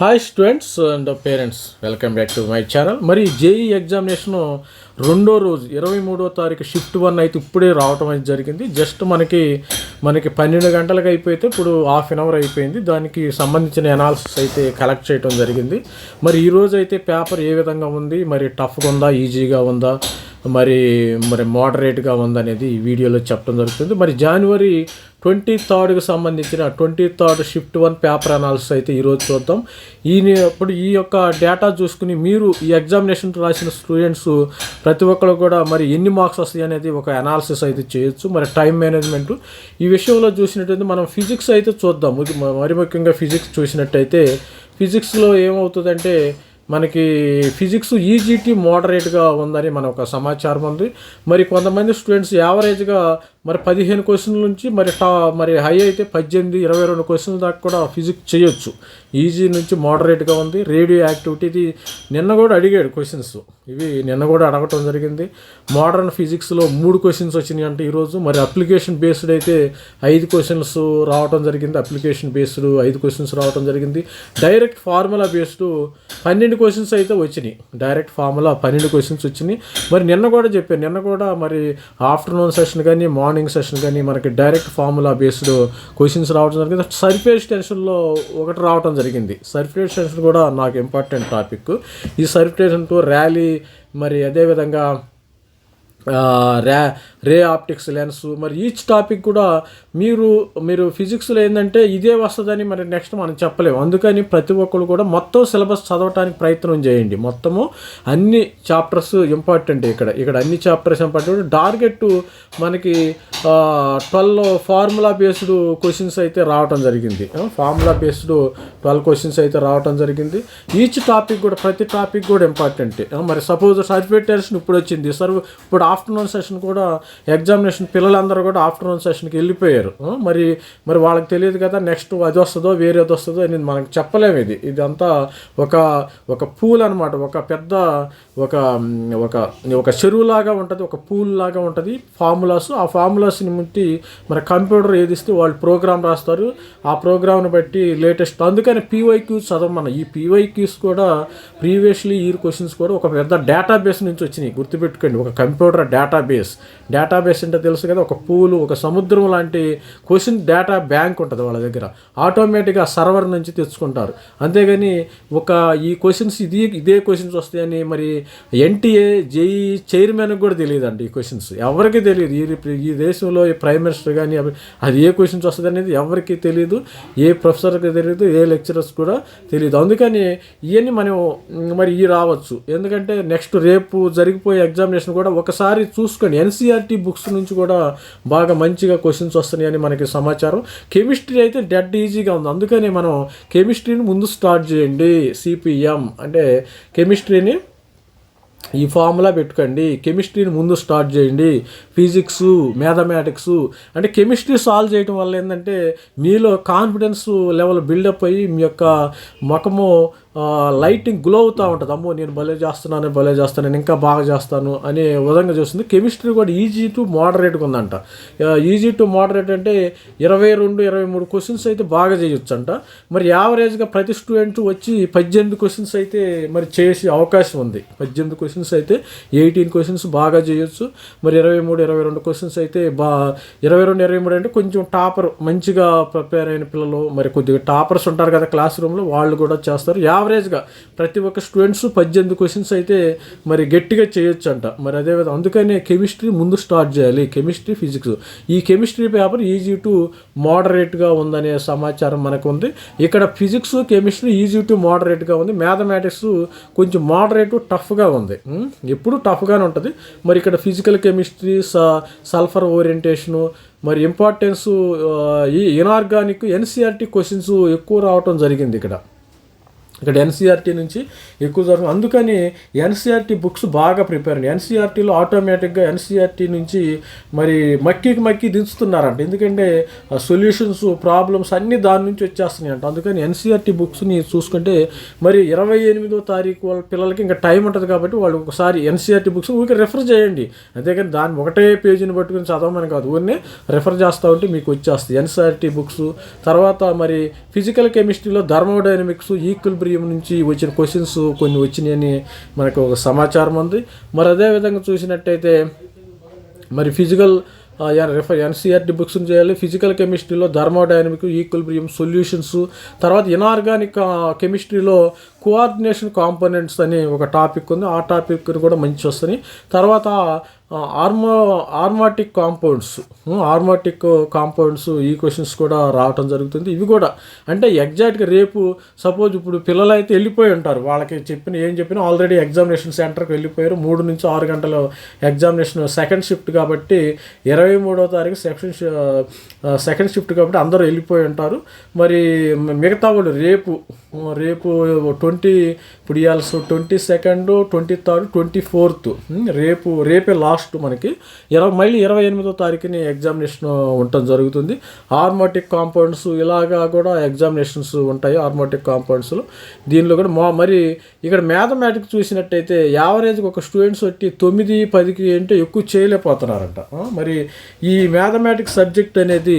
Hi students and parents welcome back to my channel మరి JEE examination రెండో రోజు ఇరవై మూడో తారీఖు షిఫ్ట్ వన్ అయితే ఇప్పుడే రావటం అయితే జరిగింది. జస్ట్ మనకి మనకి పన్నెండు గంటలకు అయిపోతే ఇప్పుడు హాఫ్ అన్ అవర్ అయిపోయింది. దానికి సంబంధించిన ఎనాలిసిస్ అయితే కలెక్ట్ చేయడం జరిగింది. మరి ఈరోజు అయితే పేపర్ ఏ విధంగా ఉంది? మరి టఫ్గా ఉందా? ఈజీగా ఉందా? మరి మరి మోడరేట్గా ఉందనేది ఈ వీడియోలో చెప్పడం జరుగుతుంది. మరి జనవరి ట్వంటీ థర్డ్కి సంబంధించిన twenty third shift one paper analysis అయితే ఈరోజు చూద్దాం. ఈ ఇప్పుడు ఈ యొక్క డేటా చూసుకుని మీరు ఈ ఎగ్జామినేషన్ రాసిన స్టూడెంట్స్ ప్రతి ఒక్కరు కూడా మరి ఎన్ని మార్క్స్ వస్తాయి అనేది ఒక అనాలిసిస్ అయితే చేయొచ్చు. మరి టైం మేనేజ్మెంట్ ఈ విషయంలో చూసినట్టయితే మనం ఫిజిక్స్ అయితే చూద్దాం. మరి ముఖ్యంగా ఫిజిక్స్ చూసినట్టయితే ఫిజిక్స్లో ఏమవుతుందంటే మనకి ఫిజిక్స్ ఈజీటీ మోడరేట్గా ఉందని మన ఒక సమాచారం ఉంది. మరి కొంతమంది స్టూడెంట్స్ యావరేజ్గా మరి పదిహేను క్వశ్చన్ల నుంచి మరి టా మరి హై అయితే పద్దెనిమిది ఇరవై రెండు క్వశ్చన్ల దాకా కూడా ఫిజిక్స్ చేయొచ్చు. ఈజీ నుంచి మోడరేట్గా ఉంది. రేడియో యాక్టివిటీ ఇది నిన్న కూడా అడిగాడు క్వశ్చన్స్. ఇవి నిన్న కూడా అడగటం జరిగింది. మోడర్న్ ఫిజిక్స్లో మూడు క్వశ్చన్స్ వచ్చినాయి అంటే ఈరోజు. మరి అప్లికేషన్ బేస్డ్ అయితే ఐదు క్వశ్చన్స్ రావటం జరిగింది. అప్లికేషన్ బేస్డ్ ఐదు క్వశ్చన్స్ రావటం జరిగింది. డైరెక్ట్ ఫార్ములా బేస్డ్ పన్నెండు క్వశ్చన్స్ అయితే వచ్చినాయి. డైరెక్ట్ ఫార్ములా పన్నెండు క్వశ్చన్స్ వచ్చినాయి. మరి నిన్న కూడా చెప్పాను. నిన్న కూడా మరి ఆఫ్టర్నూన్ సెషన్ కానీ మార్నింగ్ సెషన్ కానీ మనకి డైరెక్ట్ ఫార్ములా బేస్డ్ క్వశ్చన్స్ రావడం జరిగింది. సర్ఫేస్ టెన్షన్లో ఒకటి రావడం జరిగింది. సర్ఫేస్ టెన్షన్ కూడా నాకు ఇంపార్టెంట్ టాపిక్ ఈ సర్ఫేస్ టెన్షన్తో ర్యాలీ మరి అదేవిధంగా ర్యా రే ఆప్టిక్స్ లెన్స్. మరి ఈచ్ టాపిక్ కూడా మీరు మీరు ఫిజిక్స్లో ఏంటంటే ఇదే వస్తుందని మరి నెక్స్ట్ మనం చెప్పలేము. అందుకని ప్రతి ఒక్కరు కూడా మొత్తం సిలబస్ చదవటానికి ప్రయత్నం చేయండి. మొత్తము అన్ని చాప్టర్స్ ఇంపార్టెంట్ ఇక్కడ. ఇక్కడ అన్ని చాప్టర్స్ ఇంపార్టెంట్. టార్గెట్ మనకి ట్వెల్వ్ ఫార్ములా బేస్డ్ క్వశ్చన్స్ అయితే రావటం జరిగింది. ఫార్ములా బేస్డ్ ట్వెల్వ్ క్వశ్చన్స్ అయితే రావటం జరిగింది. ఈచ్ టాపిక్ కూడా ప్రతి టాపిక్ కూడా ఇంపార్టెంట్. మరి సపోజ్ సర్టిఫికేషన్ ఇప్పుడు వచ్చింది సర్వ్ ఇప్పుడు ఆఫ్టర్నూన్ సెషన్ కూడా ఎగ్జామినేషన్ పిల్లలందరూ కూడా ఆఫ్టర్నూన్ సెషన్కి వెళ్ళిపోయారు. మరి మరి వాళ్ళకి తెలియదు కదా నెక్స్ట్ అది వస్తుందో వేరేది వస్తుందో అని మనకు చెప్పలేము ఇది. ఇదంతా ఒక ఒక పూల్ అనమాట ఒక పెద్ద ఒక ఒక ఒక చెరువులాగా ఉంటుంది ఒక పూల్ లాగా ఉంటుంది. ఫార్ములాస్ ఆ ఫార్ములాస్ని ముట్టి మరి కంప్యూటర్ ఏది ఇస్తే వాళ్ళు ప్రోగ్రామ్ రాస్తారు. ఆ ప్రోగ్రామ్ని బట్టి లేటెస్ట్ అందుకని పీవైక్యూస్ చదవమన్న. ఈ పీవైక్యూస్ కూడా ప్రీవియస్లీ ఇయర్ క్వశ్చన్స్ కూడా ఒక పెద్ద డేటాబేస్ నుంచి వచ్చినాయి. గుర్తుపెట్టుకోండి ఒక కంప్యూటర్ డేటాబేస్ డేటాబేస్ అంటే తెలుసు కదా ఒక పూలు ఒక సముద్రం లాంటి క్వశ్చన్ డేటా బ్యాంక్ ఉంటుంది వాళ్ళ దగ్గర. ఆటోమేటిక్గా సర్వర్ నుంచి తెచ్చుకుంటారు. అంతేగాని ఒక ఈ క్వశ్చన్స్ ఇది ఇదే క్వశ్చన్స్ వస్తాయని మరి ఎన్టీఏ జేఈ చైర్మన్కి కూడా తెలియదండి ఈ క్వశ్చన్స్. ఎవరికి తెలియదు. ఈ ఈ దేశంలో ఈ ప్రైమ్ మినిస్టర్ కానీ అది ఏ క్వశ్చన్స్ వస్తుంది అనేది ఎవరికి తెలియదు. ఏ ప్రొఫెసర్కి తెలియదు ఏ లెక్చరర్స్ కూడా తెలియదు. అందుకని ఇవన్నీ మనం మరి ఈ రావచ్చు. ఎందుకంటే నెక్స్ట్ రేపు జరిగిపోయే ఎగ్జామినేషన్ కూడా ఒకసారి చూసుకొని ఎన్సీఆర్టీ బుక్స్ నుంచి కూడా బాగా మంచిగా క్వశ్చన్స్ వస్తున్నాయని మనకి సమాచారం. కెమిస్ట్రీ అయితే డెడ్ ఈజీగా ఉంది. అందుకని మనం కెమిస్ట్రీని ముందు స్టార్ట్ చేయండి. సిపిఎం అంటే కెమిస్ట్రీని ఈ ఫార్ములా పెట్టుకోండి. కెమిస్ట్రీని ముందు స్టార్ట్ చేయండి. ఫిజిక్స్ మ్యాథమెటిక్స్ అంటే కెమిస్ట్రీ సాల్వ్ చేయడం వల్ల ఏంటంటే మీలో కాన్ఫిడెన్స్ లెవెల్ బిల్డప్ అయ్యి మీ యొక్క ముఖము లైటింగ్ గ్లో అవుతూ ఉంటుంది. అమ్మో నేను భలే చేస్తున్నాను భలే చేస్తాను నేను ఇంకా బాగా చేస్తాను అనే విధంగా చూస్తుంది. కెమిస్ట్రీ కూడా ఈజీ టు మోడరేట్గా ఉందంట. ఈజీ టు మోడరేట్ అంటే ఇరవై రెండు ఇరవై మూడు క్వశ్చన్స్ అయితే బాగా చేయొచ్చు అంట మరి యావరేజ్గా ప్రతి స్టూడెంట్ వచ్చి పద్దెనిమిది క్వశ్చన్స్ అయితే మరి చేసే అవకాశం ఉంది. పద్దెనిమిది క్వశ్చన్స్ అయితే ఎయిటీన్ క్వశ్చన్స్ బాగా చేయొచ్చు. మరి ఇరవై మూడు ఇరవై రెండు క్వశ్చన్స్ అయితే బా ఇరవై రెండు ఇరవై మూడు అంటే కొంచెం టాపర్ మంచిగా ప్రిపేర్ అయిన పిల్లలు మరి కొద్దిగా టాపర్స్ ఉంటారు కదా క్లాస్ రూమ్లో వాళ్ళు కూడా చేస్తారు. యావరేజ్గా ప్రతి ఒక్క స్టూడెంట్స్ పద్దెనిమిది క్వశ్చన్స్ అయితే మరి గట్టిగా చేయొచ్చు అంట మరి అదేవిధంగా అందుకనే కెమిస్ట్రీ ముందు స్టార్ట్ చేయాలి. కెమిస్ట్రీ ఫిజిక్స్ ఈ కెమిస్ట్రీ పేపర్ ఈజీ టు మోడరేట్గా ఉందనే సమాచారం మనకు ఉంది ఇక్కడ ఫిజిక్స్ కెమిస్ట్రీ ఈజీ టు మోడరేట్గా ఉంది. మ్యాథమెటిక్స్ కొంచెం మోడరేట్ టఫ్గా ఉంది. ఎప్పుడు టఫ్గానే ఉంటుంది. మరి ఇక్కడ ఫిజికల్ కెమిస్ట్రీ స సల్ఫర్ ఓరియంటేషను మరి ఇంపార్టెన్స్ ఈ ఇనార్గానిక్ ఎన్సీఆర్టీ క్వశ్చన్స్ ఎక్కువ రావటం జరిగింది ఇక్కడ. ఇక్కడ ఎన్సీఆర్టీ నుంచి ఎక్కువ జరుగుతుంది. అందుకని ఎన్సీఆర్టీ బుక్స్ బాగా ప్రిపేర్ అయ్యాయి ఎన్సీఆర్టీలో ఆటోమేటిక్గా ఎన్సీఆర్టీ నుంచి మరి మక్కికి మక్కి దించుతున్నారంట. ఎందుకంటే సొల్యూషన్స్ ప్రాబ్లమ్స్ అన్నీ దాని నుంచి వచ్చేస్తున్నాయి అంట అందుకని ఎన్సీఆర్టీ బుక్స్ని చూసుకుంటే మరి ఇరవై ఎనిమిదో తారీఖు వాళ్ళ పిల్లలకి ఇంకా టైం ఉంటుంది కాబట్టి వాళ్ళు ఒకసారి ఎన్సీఆర్టీ బుక్స్ ఊరికే రెఫర్ చేయండి. అంతేకాని దాన్ని ఒకటే పేజీని పట్టుకుని చదవమని కాదు. ఊరినే రెఫర్ చేస్తూ ఉంటే మీకు వచ్చేస్తుంది ఎన్సీఆర్టీ బుక్స్. తర్వాత మరి ఫిజికల్ కెమిస్ట్రీలో థర్మోడైనమిక్స్ ఈక్విలిబ్రియం ఆడిటోరియం నుంచి వచ్చిన క్వశ్చన్స్ కొన్ని వచ్చినాయని మనకు ఒక సమాచారం ఉంది. మరి అదేవిధంగా చూసినట్టయితే మరి ఫిజికల్ రిఫర్ ఎన్సీఆర్టీ బుక్స్ చేయాలి. ఫిజికల్ కెమిస్ట్రీలో ధర్మోడైనమిక్ ఈక్విలిబ్రియం సొల్యూషన్స్ తర్వాత ఇనార్గానిక్ కెమిస్ట్రీలో కోఆర్డినేషన్ కాంపోనెంట్స్ అని ఒక టాపిక్ ఉంది. ఆ టాపిక్ కూడా మంచి వస్తుంది తర్వాత ఆర్మో ఆర్మాటిక్ కాంపౌండ్స్ ఆర్మాటిక్ కాంపౌండ్స్ ఈ క్వశ్చన్స్ కూడా రావటం జరుగుతుంది. ఇవి కూడా అంటే ఎగ్జాక్ట్గా రేపు సపోజ్ ఇప్పుడు పిల్లలు అయితే వెళ్ళిపోయి ఉంటారు. వాళ్ళకి చెప్పిన ఏం చెప్పినా ఆల్రెడీ ఎగ్జామినేషన్ సెంటర్కి వెళ్ళిపోయారు. మూడు నుంచి ఆరు గంటల ఎగ్జామినేషన్ సెకండ్ షిఫ్ట్ కాబట్టి ఇరవై మూడో తారీఖు సెక్షన్ సెకండ్ షిఫ్ట్ కాబట్టి అందరూ వెళ్ళిపోయి ఉంటారు. మరి మిగతా వాళ్ళు రేపు రేపు ట్వంటీ ఇప్పుడు ఇవాళ twenty second twenty third twenty fourth రేపు రేపే లాస్ట్ మనకి. ఇరవై మళ్ళీ ఇరవై ఎనిమిదో తారీఖుని ఎగ్జామినేషన్ ఉండటం జరుగుతుంది. ఆర్మోటిక్ కాంపౌండ్స్ ఇలాగా కూడా ఎగ్జామినేషన్స్ ఉంటాయి ఆర్మోటిక్ కాంపౌండ్స్లో దీనిలో కూడా మా మరి ఇక్కడ మ్యాథమెటిక్స్ చూసినట్టయితే యావరేజ్కి ఒక స్టూడెంట్స్ వచ్చి తొమ్మిది పదికి అంటే ఎక్కువ చేయలేకపోతున్నారంట. మరి ఈ మ్యాథమెటిక్స్ సబ్జెక్ట్ అనేది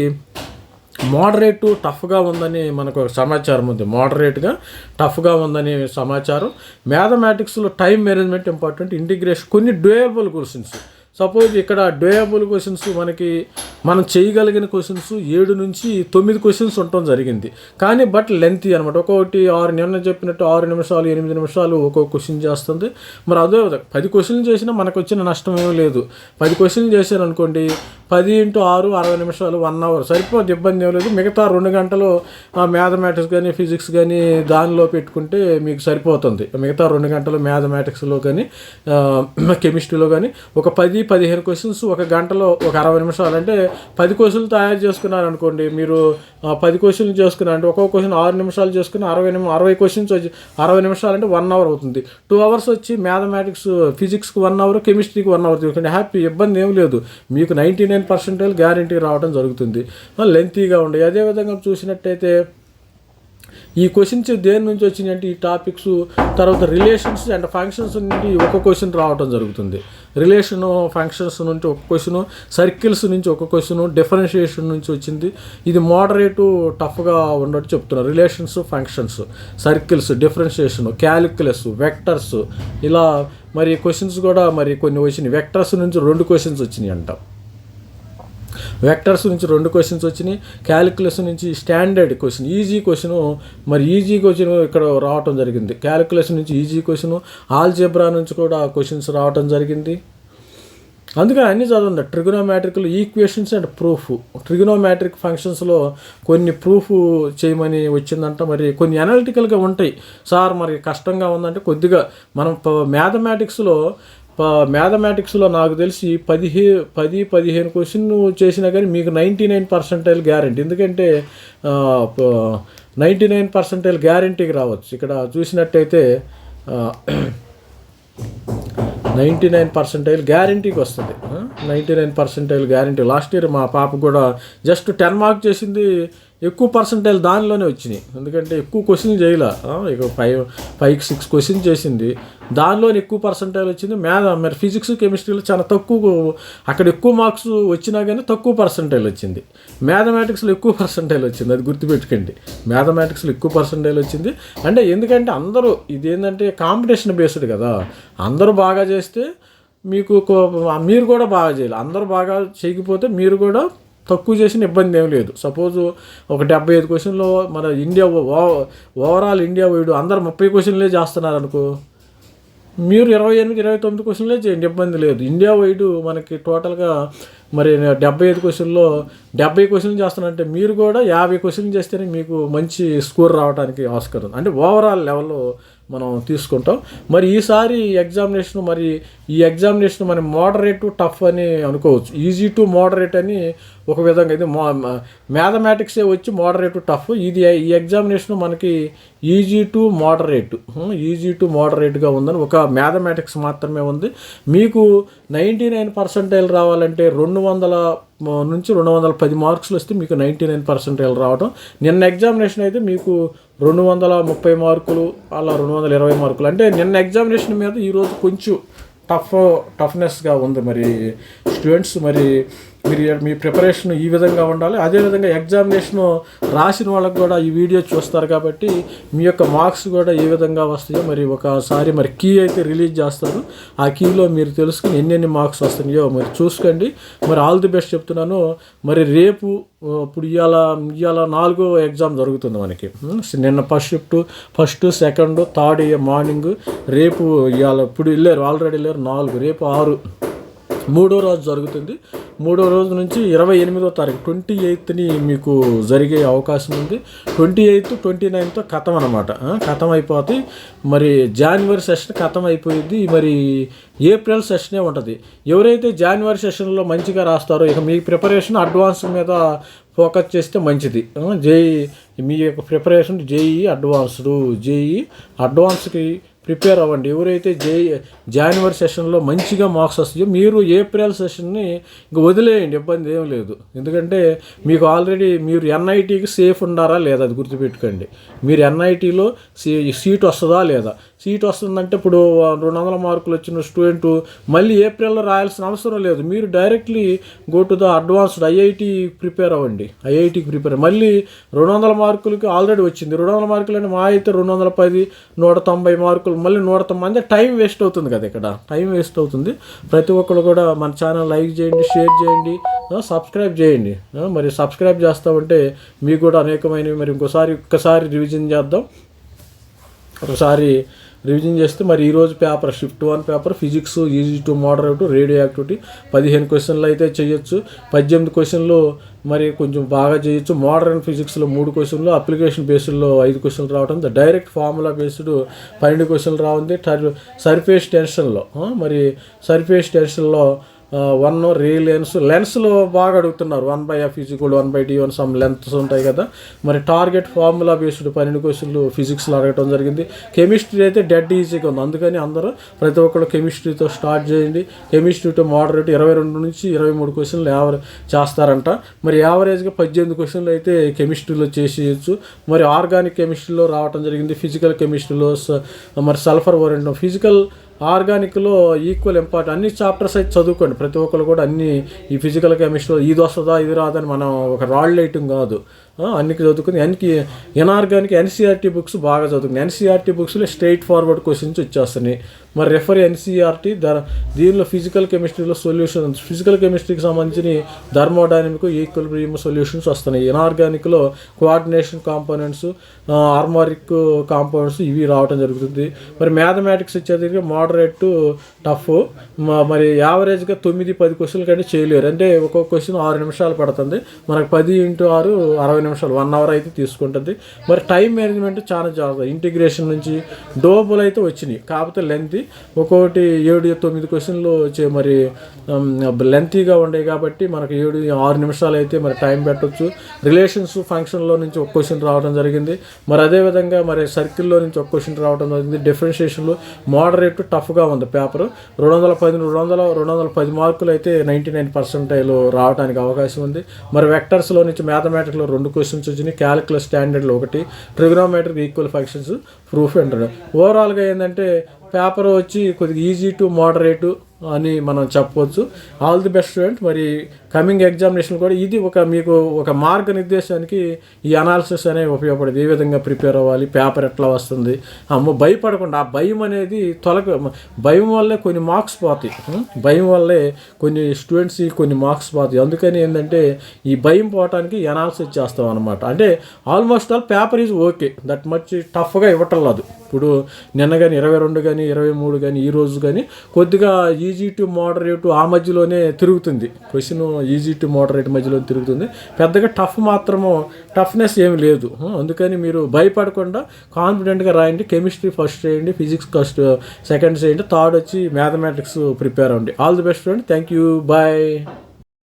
మోడరేట్ టఫ్గా ఉందని మనకు సమాచారం ఉంది. మోడరేట్గా టఫ్గా ఉందని సమాచారం. మ్యాథమెటిక్స్లో టైం మేనేజ్మెంట్ ఇంపార్టెంట్ ఇంటిగ్రేషన్ కొన్ని డ్యూయబుల్ క్వశ్చన్స్ సపోజ్ ఇక్కడ డూయబుల్ క్వశ్చన్స్ మనకి మనం చేయగలిగిన క్వశ్చన్స్ ఏడు నుంచి తొమ్మిది క్వశ్చన్స్ ఉండటం జరిగింది. కానీ బట్ లెంత్ అనమాట ఒక్కొక్కటి ఆరు నిన్న చెప్పినట్టు ఆరు నిమిషాలు ఎనిమిది నిమిషాలు ఒక్కొక్క క్వశ్చన్ చేస్తుంది. మరి అదే పది క్వశ్చన్లు చేసినా మనకు వచ్చిన నష్టం ఏమీ లేదు. పది క్వశ్చన్లు చేశాను అనుకోండి పది ఇంటూ ఆరు అరవై నిమిషాలు వన్ అవర్ సరిపోదు ఇబ్బంది ఏం లేదు. మిగతా రెండు గంటలు మ్యాథమెటిక్స్ కానీ ఫిజిక్స్ కానీ దానిలో పెట్టుకుంటే మీకు సరిపోతుంది. మిగతా రెండు గంటలు మ్యాథమెటిక్స్లో కానీ కెమిస్ట్రీలో కానీ ఒక పది పదిహేను క్వశ్చన్స్ ఒక గంటలో ఒక అరవై నిమిషాలు. అంటే పది క్వశ్చన్లు తయారు చేసుకున్నారు అనుకోండి మీరు పది క్వశ్చన్లు చేసుకున్నారు అంటే ఒక్కొక్క క్వశ్చన్ ఆరు నిమిషాలు చేసుకుని అరవై నిమి అరవై క్వశ్చన్స్ వచ్చి అరవై నిమిషాలు అంటే వన్ అవర్ అవుతుంది. టూ అవర్స్ వచ్చి మ్యాథమెటిక్స్ ఫిజిక్స్కి వన్ అవర్ కెమిస్ట్రీకి వన్ అవర్ తీసుకుంటే హ్యాపీ ఇబ్బంది ఏం లేదు. మీకు నైంటీ నైన్ పర్సెంటేజ్ గ్యారంటీ రావడం జరుగుతుంది లెంతీగా ఉండే అదేవిధంగా చూసినట్టయితే ఈ క్వశ్చన్స్ దేని నుంచి వచ్చినాయి అంటే ఈ టాపిక్స్ తర్వాత రిలేషన్స్ అండ్ ఫంక్షన్స్ నుండి ఒక క్వశ్చన్ రావడం జరుగుతుంది. రిలేషను ఫంక్షన్స్ నుంచి ఒక క్వశ్చన్ సర్కిల్స్ నుంచి ఒక క్వశ్చన్ డిఫరెన్షియేషన్ నుంచి వచ్చింది. ఇది మోడరేటు టఫ్గా ఉన్నట్టు చెప్తున్నారు. Relations functions circles differentiation calculus vectors ఇలా మరి క్వశ్చన్స్ కూడా మరి కొన్ని వచ్చినాయి. వెక్టర్స్ నుంచి రెండు క్వశ్చన్స్ వచ్చినాయి అంట వెక్టర్స్ నుంచి రెండు క్వశ్చన్స్ వచ్చినాయి క్యాలిక్యులస్ నుంచి స్టాండర్డ్ క్వశ్చన్ ఈజీ క్వశ్చన్ మరి ఈజీ క్వశ్చన్ ఇక్కడ రావటం జరిగింది. క్యాలిక్యులస్ నుంచి ఈజీ క్వశ్చన్ ఆల్జెబ్రా నుంచి కూడా క్వశ్చన్స్ రావటం జరిగింది. అందుకని అన్ని చదవండి. Trigonometrical equations and proof. Trigonometric ఫంక్షన్స్లో కొన్ని ప్రూఫ్ చేయమని వచ్చిందంట. మరి కొన్ని అనలిటికల్గా ఉంటాయి. సార్ మరి కష్టంగా ఉందంటే కొద్దిగా మనం మ్యాథమెటిక్స్లో మ్యాథమెటిక్స్లో నాకు తెలిసి పదిహే పది పదిహేను క్వశ్చన్ చేసినా కానీ మీకు నైంటీ నైన్ పర్సెంటైల్ గ్యారంటీ ఎందుకంటే నైంటీ నైన్ పర్సెంటైల్ గ్యారంటీకి రావచ్చు. ఇక్కడ చూసినట్టయితే నైంటీ నైన్ పర్సెంటైల్ గ్యారంటీకి వస్తుంది. Ninety nine percentile guarantee last year మా పాప కూడా జస్ట్ టెన్ మార్క్ చేసింది. ఎక్కువ పర్సెంటైల్ దానిలోనే వచ్చినాయి. ఎందుకంటే ఎక్కువ క్వశ్చన్ చేయలే. ఇక ఫైవ్ ఫైవ్ సిక్స్ క్వశ్చన్ చేసింది. దానిలోనే ఎక్కువ పర్సెంటైల్ వచ్చింది. మ్యాథ్ మరి ఫిజిక్స్ కెమిస్ట్రీలో చాలా తక్కువ అక్కడ ఎక్కువ మార్క్స్ వచ్చినా కానీ తక్కువ పర్సంటేజ్ వచ్చింది. మ్యాథమెటిక్స్లో ఎక్కువ పర్సెంటైల్ వచ్చింది. అది గుర్తుపెట్టుకోండి. మ్యాథమెటిక్స్లో ఎక్కువ పర్సెంటైల్ వచ్చింది. అంటే ఎందుకంటే అందరూ ఇది ఏంటంటే కాంపిటీషన్ బేస్డ్ కదా. అందరూ బాగా చేస్తే మీకు మీరు కూడా బాగా చేయాలి. అందరూ బాగా చేయకపోతే మీరు కూడా తక్కువ చేసిన ఇబ్బంది ఏం లేదు. సపోజ్ ఒక డెబ్బై ఐదు క్వశ్చన్లో మన ఇండియా ఓ- ఓవరాల్ ఇండియా వైడ్ అందరు ముప్పై క్వశ్చన్లే చేస్తున్నారు అనుకో మీరు ఇరవై ఎనిమిది ఇరవై తొమ్మిది క్వశ్చన్లే చేయండి ఇబ్బంది లేదు. ఇండియా వైడ్ మనకి టోటల్గా మరి డెబ్బై ఐదు క్వశ్చన్లో డెబ్బై క్వశ్చన్లు చేస్తానంటే మీరు కూడా యాభై క్వశ్చన్లు చేస్తేనే మీకు మంచి స్కోర్ రావడానికి ఆస్కారం. అంటే ఓవరాల్ లెవెల్లో మనం తీసుకుంటాం. మరి ఈసారి ఎగ్జామినేషన్ మరి ఈ ఎగ్జామినేషన్ మనం మోడరేట్ టఫ్ అని అనుకోవచ్చు. ఈజీ టు మోడరేట్ అని ఒక విధంగా ఇది మ్యాథమెటిక్సే వచ్చి మోడరేట్ టఫ్ ఇది ఈ ఎగ్జామినేషన్ మనకి easy to moderate. Easy to మోడరేట్గా ఉందని ఒక మ్యాథమెటిక్స్ మాత్రమే ఉంది. మీకు నైంటీ నైన్ పర్సెంటైల్ రావాలంటే రెండు వందల నుంచి రెండు వందల పది మార్క్స్లు వస్తే మీకు నైంటీ నైన్ పర్సెంటైల్ రావడం నిన్న ఎగ్జామినేషన్ అయితే మీకు రెండు వందల ముప్పై మార్కులు అలా రెండు వందల ఇరవై మార్కులు. అంటే నిన్న ఎగ్జామినేషన్ మీద ఈరోజు కొంచెం టఫ్ టఫ్నెస్గా ఉంది మరి స్టూడెంట్స్. మరి మీరు మీ ప్రిపరేషన్ ఈ విధంగా ఉండాలి. అదేవిధంగా ఎగ్జామినేషన్ రాసిన వాళ్ళకి కూడా ఈ వీడియో చూస్తారు కాబట్టి మీ యొక్క మార్క్స్ కూడా ఏ విధంగా వస్తాయో మరి ఒకసారి మరి కీ అయితే రిలీజ్ చేస్తారు. ఆ కీలో మీరు తెలుసుకుని ఎన్నెన్ని మార్క్స్ వస్తున్నాయో మరి చూసుకోండి. మరి ఆల్ ది బెస్ట్ చెప్తున్నాను. మరి రేపు ఇప్పుడు ఇవాళ ఇవాళ నాలుగో ఎగ్జామ్ జరుగుతుంది మనకి. నిన్న first shift first second third morning రేపు ఇవాళ ఇప్పుడు వెళ్ళారు ఆల్రెడీ వెళ్ళారు నాలుగు రేపు ఆరు. మూడో రోజు జరుగుతుంది. మూడో రోజు నుంచి ఇరవై ఎనిమిదో తారీఖు ట్వంటీ ఎయిత్ని మీకు జరిగే అవకాశం ఉంది. ట్వంటీ ఎయిత్ ట్వంటీ నైన్తో కథం అనమాట కథం అయిపోతే మరి జనవరి సెషన్ కథం అయిపోయింది. మరి ఏప్రిల్ సెషనే ఉంటుంది. ఎవరైతే జనవరి సెషన్లో మంచిగా రాస్తారో ఇక మీ ప్రిపరేషన్ అడ్వాన్స్ మీద ఫోకస్ చేస్తే మంచిది. జేఈ మీ యొక్క ప్రిపరేషన్ జేఈ అడ్వాన్స్డ్ జేఈ అడ్వాన్స్కి ప్రిపేర్ అవ్వండి. ఎవరైతే జే జనవరి సెషన్లో మంచిగా మార్క్స్ వస్తాయో మీరు ఏప్రిల్ సెషన్ని ఇంక వదిలేయండి ఇబ్బంది ఏం లేదు. ఎందుకంటే మీకు ఆల్రెడీ మీరు ఎన్ఐటీకి సేఫ్ ఉన్నారా లేదా అది గుర్తుపెట్టుకోండి. మీరు ఎన్ఐటీలో సీ సీట్ వస్తుందా లేదా? సీట్ వస్తుందంటే ఇప్పుడు రెండు వందల మార్కులు వచ్చిన స్టూడెంట్ మళ్ళీ ఏప్రిల్లో రాయాల్సిన అవసరం లేదు. మీరు directly go to the advanced IIT prepare అవ్వండి. ఐఐటికి ప్రిపేర్ మళ్ళీ రెండు వందల మార్కులకి ఆల్రెడీ వచ్చింది. రెండు వందల మార్కులు అంటే మా అయితే రెండు వందల పది నూట తొంభై మార్కులు మళ్ళీ నూట తొంభై అంటే టైం వేస్ట్ అవుతుంది కదా ఇక్కడ. టైం వేస్ట్ అవుతుంది. ప్రతి ఒక్కరు కూడా మన ఛానల్ లైక్ చేయండి షేర్ చేయండి సబ్స్క్రైబ్ చేయండి. మరి సబ్స్క్రైబ్ చేస్తామంటే మీకు కూడా అనేకమైనవి. మరి ఇంకోసారి ఒక్కసారి రివిజన్ చేద్దాం. ఒకసారి రివిజన్ చేస్తే మరి ఈరోజు paper shift one paper physics easy to moderate radioactivity పదిహేను క్వశ్చన్లు అయితే చేయొచ్చు. పద్దెనిమిది క్వశ్చన్లు మరి కొంచెం బాగా చేయొచ్చు. మోడర్న్ ఫిజిక్స్లో మూడు క్వశ్చన్లు అప్లికేషన్ బేస్డ్లో ఐదు క్వశ్చన్లు రావడం డైరెక్ట్ ఫార్ములా బేస్డ్ పన్నెండు క్వశ్చన్లు రావుంది. టర్- సర్ఫేస్ టెన్షన్లో మరి సర్ఫేస్ టెన్షన్లో వన్ రీ లెన్స్ లెన్స్లో బాగా అడుగుతున్నారు. One by f equal one by d one sum lengths ఉంటాయి కదా. మరి టార్గెట్ ఫార్ములా బేస్డ్ పన్నెండు క్వశ్చన్లు ఫిజిక్స్లో అడగటం జరిగింది. కెమిస్ట్రీ అయితే డెడ్ ఈజీగా ఉంది. అందుకని అందరూ ప్రతి ఒక్కరు కెమిస్ట్రీతో స్టార్ట్ చేయండి. కెమిస్ట్రీ టు మోడరేట్ ఇరవై రెండు నుంచి ఇరవై మూడు క్వశ్చన్లు యావరేజ్ చేస్తారంట. మరి యావరేజ్గా పద్దెనిమిది క్వశ్చన్లు అయితే కెమిస్ట్రీలో చేసేయచ్చు. మరి ఆర్గానిక్ కెమిస్ట్రీలో రావటం జరిగింది. ఫిజికల్ కెమిస్ట్రీలో స- మరి సల్ఫర్ ఓరెంట్ ఫిజికల్ ఆర్గానిక్లో ఈక్వల్ ఇంపార్టెంట్. అన్ని చాప్టర్స్ అయితే చదువుకోండి. ప్రతి ఒక్కరు కూడా అన్ని ఈ ఫిజికల్ కెమిస్ట్రీలో ఇది వస్తుందా ఇది రాదని మనం ఒక రాళ్ళు వేయటం కాదు. అన్నికి అన్ని చదువుకుని ఎన్ఆర్గానికి ఎన్ఆర్గానిక్ ఎన్సీఆర్టీ బుక్స్ బాగా చదువుకుంది ఎన్సీఆర్టీ బుక్స్లో స్ట్రైట్ ఫార్వర్డ్ క్వశ్చన్స్ వచ్చేస్తున్నాయి. మరి రెఫర్ ఎన్సీఆర్టీ ద దీనిలో ఫిజికల్ కెమిస్ట్రీలో సొల్యూషన్ ఫిజికల్ కెమిస్ట్రీకి సంబంధించిన థర్మోడైనమిక్ ఈక్వల్ సొల్యూషన్స్ వస్తున్నాయి. ఎన్ఆర్గానిక్లో కోఆర్డినేషన్ కాంపోనెంట్స్ ఆర్మారిక్ కాంపోనెంట్స్ ఇవి రావడం జరుగుతుంది. మరి మ్యాథమెటిక్స్ వచ్చేది మోడరేట్ టఫ్ మరి యావరేజ్గా తొమ్మిది పది క్వశ్చన్ల కంటే చేయలేరు. అంటే ఒక్కొక్క క్వశ్చన్ ఆరు నిమిషాలు పడుతుంది. మనకు పది ఇంటూ ఆరు అరవై నిమిషాలు వన్ అవర్ అయితే తీసుకుంటుంది. మరి టైం మేనేజ్మెంట్ చాలా జాగ్రత్త. ఇంటిగ్రేషన్ నుంచి డోబుల్ అయితే వచ్చినాయి. కాకపోతే లెంత్ ఒక్కొక్కటి ఏడు తొమ్మిది క్వశ్చన్లు వచ్చే మరి లెంతీగా ఉండేవి కాబట్టి మనకు ఏడు ఆరు నిమిషాలు అయితే మరి టైం పెట్టొచ్చు. రిలేషన్స్ ఫంక్షన్లో నుంచి ఒక క్వశ్చన్ రావడం జరిగింది. మరి అదేవిధంగా మరి సర్కిల్లో నుంచి ఒక క్వశ్చన్ రావడం జరిగింది. డిఫరెన్షియేషన్లో మోడరేట్ టఫ్గా ఉంది పేపర్ రెండు వందల పది రెండు వందల రెండు వందల పది మార్కులు అయితే నైంటీ నైన్ పర్సెంటైల్ రావడానికి అవకాశం ఉంది. మరి వెక్టర్స్లో నుంచి మ్యాథమెటిక్లో రెండు క్వశ్చన్స్ వచ్చినాయి. క్యాలిక్యులస్ స్టాండర్డ్లో ఒకటి ట్రిగ్నోమెట్రిక్ ఈక్వల్ ఫంక్షన్స్ ప్రూఫ్ అంటారు ఓవరాల్గా ఏంటంటే పేపర్ వచ్చి కొద్దిగా ఈజీ టు మోడరేటు అని మనం చెప్పవచ్చు ఆల్ ది బెస్ట్ స్టూడెంట్ మరి కమింగ్ ఎగ్జామినేషన్ కూడా ఇది ఒక మీకు ఒక మార్గనిర్దేశానికి ఈ అనాలిసిస్ అనేవి ఉపయోగపడేది. ఏ విధంగా ప్రిపేర్ అవ్వాలి? పేపర్ ఎట్లా వస్తుంది? అమ్మో భయపడకుండా. ఆ భయం అనేది తొలగ భయం వల్లే కొన్ని మార్క్స్ పోతాయి. భయం వల్లే కొన్ని స్టూడెంట్స్ కొన్ని మార్క్స్ పోతాయి. అందుకని ఏంటంటే ఈ భయం పోవటానికి అనాలిసిస్ చేస్తాం అనమాట అంటే almost all paper is okay that much టఫ్గా ఇవ్వటం లేదు ఇప్పుడు నిన్న కానీ ఇరవై రెండు కానీ ఇరవై మూడు కానీ ఈ రోజు కానీ కొద్దిగా ఈజీ టు మోడరేట్ ఆ మధ్యలోనే తిరుగుతుంది. క్వశ్చన్ ఈజీ టు మోడరేట్ మధ్యలో తిరుగుతుంది. పెద్దగా టఫ్ మాత్రము టఫ్నెస్ ఏమి లేదు. అందుకని మీరు భయపడకుండా కాన్ఫిడెంట్గా రాయండి. కెమిస్ట్రీ ఫస్ట్ చేయండి ఫిజిక్స్ ఫస్ట్ సెకండ్ చేయండి. థర్డ్ వచ్చి మ్యాథమెటిక్స్ ప్రిపేర్ అవ్వండి. All the best friend thank you bye